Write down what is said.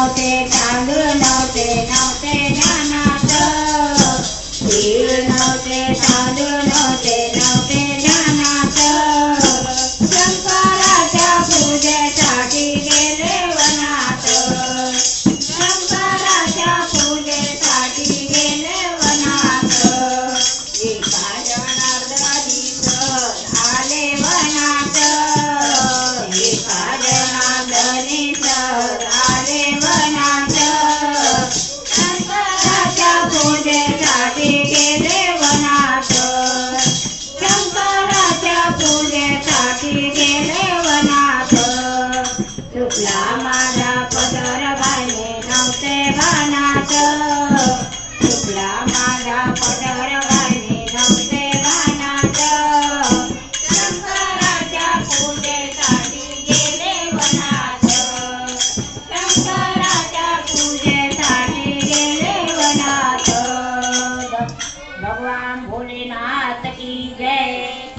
out there, kangaroo. तुला माझा पदर बाने नव्हते भानात तुला माझा पदर बाने नव्हते भानात शंकराच्या पूजेसाठी गेले वनात शंकराच्या पूजेसाठी गेले वनात भगवान भोलेनाथ की जय।